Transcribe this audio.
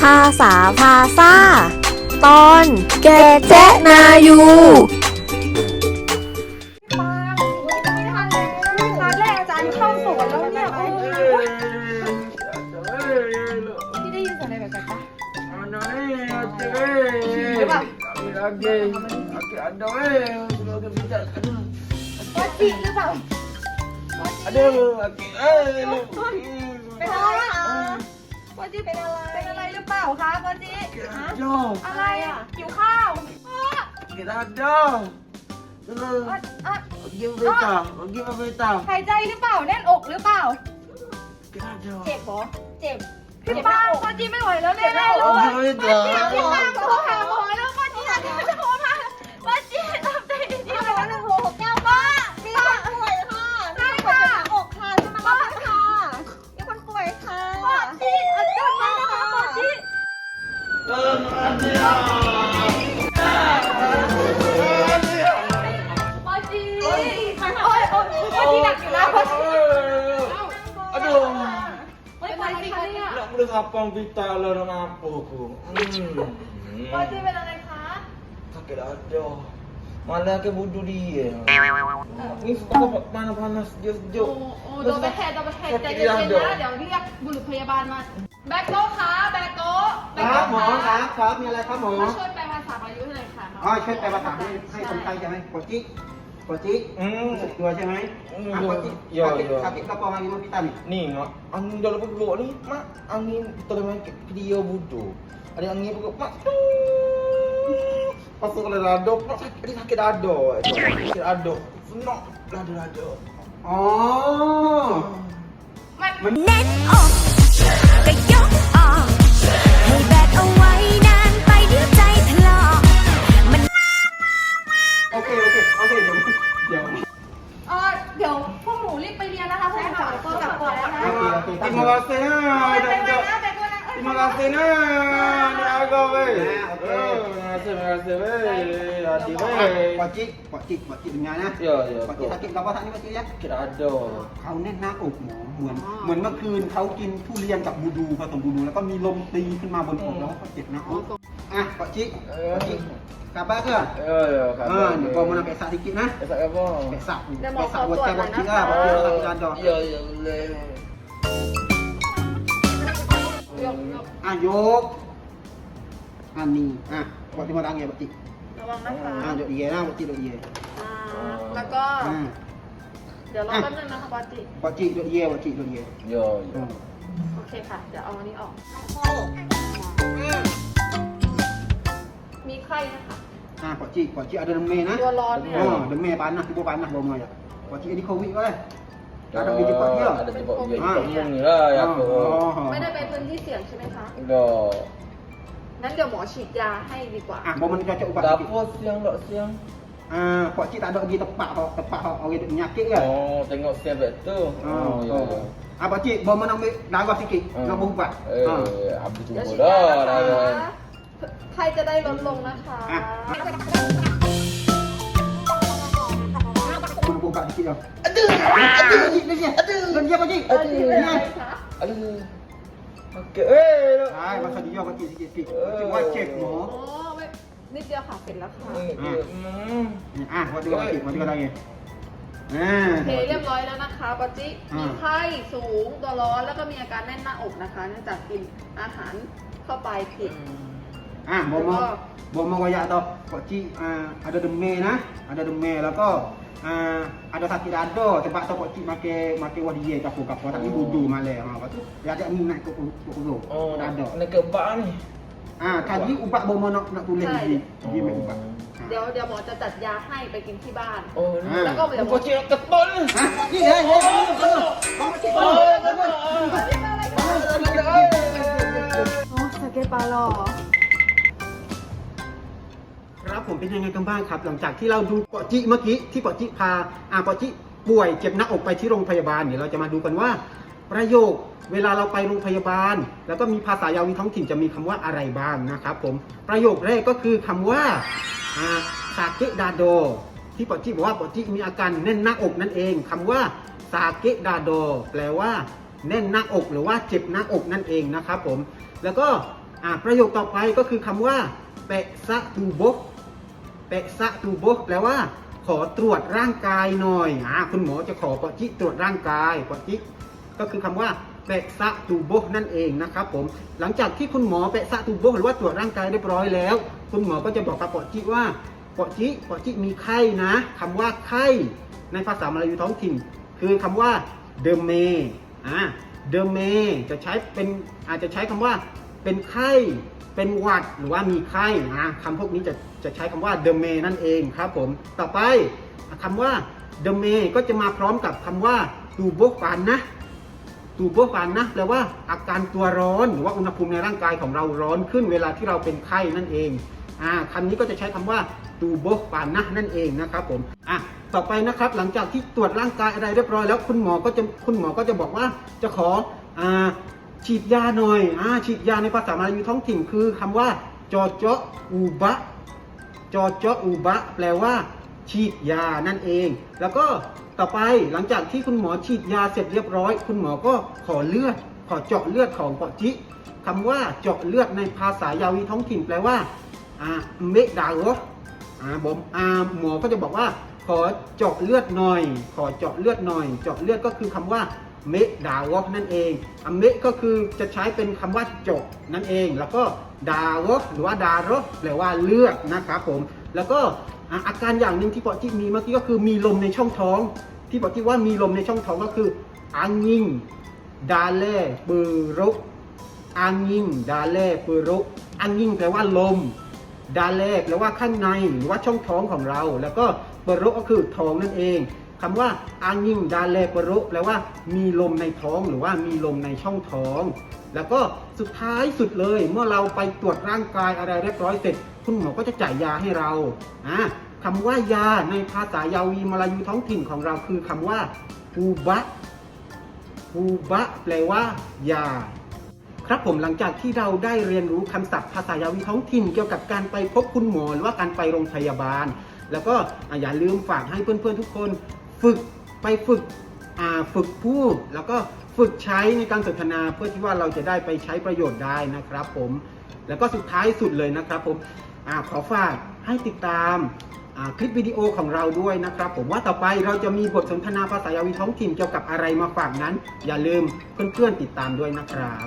ภาษาพาซ่าตอนแกแจ๊ะนายูปังไม่ทันเลยร้านแรกอาจารย์เข้าสวนแล้วเนี่ย โอ้ยพี่ได้ยินเสียงอะไรแบบนั้นปะว่าจริงหรือเปล่า Aduh, aki, eh, lu. เป็นอะไรคะว่าจิเป็นอะไรเป็นอะไร เปล่าคะว่าจิฮะ Aduh, อะไรอะหิวข้าวอ๊ะ kita aduh. Lu, อ๊ะอ๊ะ pergi berita, pergi berita. หายใจหรือเปล่าแน่นอกหรือเปล่า Kita aduh. เจ็บเหรอเจ็บ พี่ป้าว่าจิไม่ไหวแล้วแน่ๆเลย Oh, ว่า berita. จิพี่ป้าโทรหาหมอแล้วว่าจิอย ปอจีรทำโอ้ยโอ้ยโอ้ยที่หนักอยู่นอจีอดูเฮ้ปอจีเลย Nak boleh sapang pita lah dengan apa aku. ปอจีเป็นอะไรคะถ้าเ Sakit ada. Malah ke budu dia. Ni apa panas-panas dia โอ้ sejuk. โอ้โดนไปแทนโดนไปแทนใจเย็นๆนะเดี๋ยวเรียกบุรุษพยาบาลมา แบกโต๊ะคะแบกโต๊ะแบกครัโต๊ะบหมอครับครับมีอะไรครับหมอมาช่วยแปลภาษาอายุให้หน่อยค่ะอ๋อช่วยแปลภาษาให้ให้คนไทยใช่ไหมปจิปจิ Hmm. รู้สึกตัวใช่ไหมอืมอะปจิโย sakit โย sakit apa orang ini kita nih Ni mak, angin dalam perut ni, mak angin termain ke dia budu. Ada angin perut, mak. Pasal kalau dada, mak sakit, dia sakit dada. Sakit dada. Senok dada dada. อ๋อมันแน่นอกก็ยกออกให้แบกเอาไว้นานไปเดี๋ยวใจถลอกมันโอเค โอเค โอเค เดี๋ยว เดี๋ยวเออเดี๋ยวพวกหนูรีบไปเรียนนะคะพวกหนูตัวกลับก่อนนะโอเคโอเค Terima kasih ha. ไปไปนะแบกด้วยนะ Terima kasih nah. Ni agak weh. Ya, okey. Oh, Terima kasih, terima kasih weh. Hati ป weh. จิปจิปจิ dengar นะ Ya, ya. ปจิ sakit apa saat ini pasti ya Sakit dada. เขาแน่นหน้าอกหมอเหมือนเหมือนเมื่อคืนเขากินทุเรียนกับบูดูผสมบูดูแล้วก็มีลมตีขึ้นมาบนอกแล้วก็เจ็บหน้าอกอะปจิปจิกลับบ้านก็ Ya, ya. เออเดี๋ยวพอมันไปสาธิตนะ Esak apa? ไปสับไปสับหัวใจบอลทีอะบอลทีสับจานดอก Ya, ya boleh. ย กยกอะยก อันนี้อะบอลที่มาดังไงบอลทีระวังนะคะอะยกเอียนะบอลทียกเอียอ่าแล้วก็ อะเดี๋ยวรอแป๊บนึงนะคะปาจิบอลทียกเอียบอลทียกเอีย Ya, อื ya. มโอเคค่ะ เดี๋ยวเอาอันนี้ออก มีไข้นะคะ อะบอลทีบอลที ada demam นะตัวร้อนเนี่ยอ๋อ demam panas tiba panas bawa ya บอลที ini covid ก็เลย ada di jepang dia Ada jebak dia. Ah. Jepang ni lah yang aku. ไม่ได้ไปพื้นที่เสี่ยงใช่ไหมคะ Dah. นั้นเดี๋ยวหมอฉีดยาให้ดีกว่าอะ bawa มัน cocok ubat Dah sikit apa siang tak siang? ah pak cik tak ada pergi tempat tempat orang ada penyakit ke Oh, tengok siang betul. Oh, ya. ya. Ah, Pak Cik, bawa mana ambil darah sikit. Nak berubat. Eh, Ah. habis เดี๋ยว tu ฉีดยา dah นะ dah. คะไข้จะได้ลดลงนะคะ Mana berubat sikit dah. Aduh. Okey. Eh. ใช่มันเขานิยมมันกี่กี่ปีถึงว่าเจ็บหมออ๋อไม่นิดเดียวค่ะเสร็จแล้วค่ะอืมอะมาดูมาติดมาดูอะไรเนี่ยอ่า โอเคเรียบร้อยแล้วนะคะปาจิมีไข้สูงตัวร้อนแล้วก็มีอาการแน่นหน้าอกนะคะเนื่องจากกินอาหารเข้าไปผิด อ่าบอมบอมบอมวายะต่อเกาะจิอ่าอาจจะดมเมนะอาจจะดมเมแล้วก็ ah, ada sakit dada sebab tu Pak Cik makan makan wadiye kapu kapu tapi Oh. budu malam. Ha, lepas tu dia ada minat ke ke perut. Oh, dada. nak ke bak ni. Ah, tadi ubat bawa mau nak nak tulis Sai. di di mek ubat. เดี๋ยวเดี๋ยวหมอจะจัดยาให้ไปกินที่บ้าน Oh, ni. Ah. แล้วก็เดี๋ยวหมอ Kau cik ketul ni. Ah, ni eh, eh, eh, Bawa Pak Cik. 哦 โอ้สเก็ตปลาหรอ ครับ ผมเป็นยังไงกันบ้างครับ หลังจากที่เราดูปอจิเมื่อกี้ที่ปอจิพาอาปอจิป่วยเจ็บหน้าอกไปที่โรงพยาบาลเดี๋ยวเราจะมาดูกันว่า ประโยคเวลาเราไปโรงพยาบาล แล้วก็มีภาษายาวีท้องถิ่นจะมีคำว่าอะไรบ้างนะครับผมประโยคแรกก็คือคำว่าซาเกดาโด ที่ปอจิบอกว่าปอจิมีอาการแน่นหน้าอกนั่นเองคำว่าซาเกดาโด แปลว่า แน่นหน้าอกหรือว่าเจ็บหน้าอกนั่นเองนะครับผมแล้วก็ประโยคต่อไปก็คือคำว่าเปะซะตูบก เปะซะตูบกแปลว่า ขอตรวจร่างกายหน่อยอ่าคุณหมอจะขอปอจิตรวจร่างกายปอจิก็คือคำว่าเปะซะตูบกนั่นเองนะครับผมหลังจากที่คุณหมอเปะซะตูบกหรือว่าตรวจร่างกายเรียบร้อยแล้ว คุณหมอก็จะบอกกับปอจิว่าปอจิปอจิมีไข้นะคำว่าไข้ ในภาษามลายูท้องถิ่น คือคำว่าเดเมอ่าเดเมจะใช้เป็นอาจจะใช้คำว่าเป็นไข้เป็นหวัดหรือว่ามีไข้นะคำพวกนี้จะ จะใช้คำว่าเดเมนั่นเองครับผม ต่อไปคำว่าเดเมก็จะมาพร้อมกับคำว่าตูโบฟันนะตูโบฟันนะแปลว่าอาการตัวร้อนหรือว่าอุณหภูมิในร่างกายของเราร้อนขึ้นเวลาที่เราเป็นไข้นั่นเองอ่าคำนี้ก็จะใช้คำว่าตูโบฟันนะนั่นเองนะครับผมอะต่อไปนะครับหลังจากที่ตรวจร่างกายอะไรเรียบร้อยแล้วคุณหมอก็จะคุณหมอก็จะบอกว่าจะขออ่าฉีดยาหน่อยอ่าฉีดยาในภาษามลายูท้องถิ่นคือคำว่าจอเจาะอูบะ จอเจอูบะ แปลว่า ฉีดยานั่นเอง แล้วก็ต่อไปหลังจากที่คุณหมอฉีดยาเสร็จเรียบร้อย คุณหมอก็ขอเลือด ขอเจาะเลือดของปอจิคำว่าเจาะเลือดในภาษายาวีท้องถิ่นแปลว่าอาเมดาโรอ่าผมอาหมอก็จะบอกว่า ขอเจาะเลือดหน่อย ขอเจาะเลือดหน่อย เจาะเลือดก็คือคำว่า เมดาวกนั่นเองอเมก็คือจะใช้เป็นคำว่าจาะนั่นเอง แล้วก็ดาวกหรือว่าดารกแปลว่าเลือดนะครับผม แล้วก็อาการอย่างหนึ่งที่ปอจิมีเมื่อกี้ก็คือมีลมในช่องท้อง ที่ปอจิว่ามีลมในช่องท้องก็คืออังยิงดาเล่ปืรุกอังยิงดาเล่ปืรุกอังยิงแปลว่าลมดาเล่แปลว่าข้างในหรือว่าช่องท้องของเรา แล้วก็ปรุก็คือท้องนั่นเอง คำว่าอังยิงดาเล่ปรุแปลว่ามีลมในท้องหรือว่ามีลมในช่องท้อง แล้วก็สุดท้ายสุดเลยเมื่อเราไปตรวจร่างกายอะไรเรียบร้อยเสร็จ คุณหมอก็จะจ่ายยาให้เราอ่าคำว่ายาในภาษายาวีมาลายูท้องถิ่นของเราคือคำว่าอูบะอูบะแปลว่า ยา ครับผมหลังจากที่เราได้เรียนรู้คำศัพท์ภาษายาวีท้องถิ่นเกี่ยวกับการไปพบคุณหมอหรือว่าการไปโรงพยาบาล แล้วก็อย่าลืมฝากให้เพื่อนๆทุกคน ฝึกไปฝึกฝึกพูดแล้วก็ฝึกใช้ในการสนทนาเพื่อที่ว่าเราจะได้ไปใช้ประโยชน์ได้นะครับ ผมแล้วก็สุดท้ายสุดเลยนะครับ ผมอขอฝากให้ติดตามคลิปวิดีโอของเราด้วยนะครับ ผมว่าต่อไปเราจะมีบทสนทนาภาษายาวีท้องถิ่นเกี่ยวกับอะไรมาฝากนั้น อย่าลืมเพื่อนๆติดตามด้วยนะครับ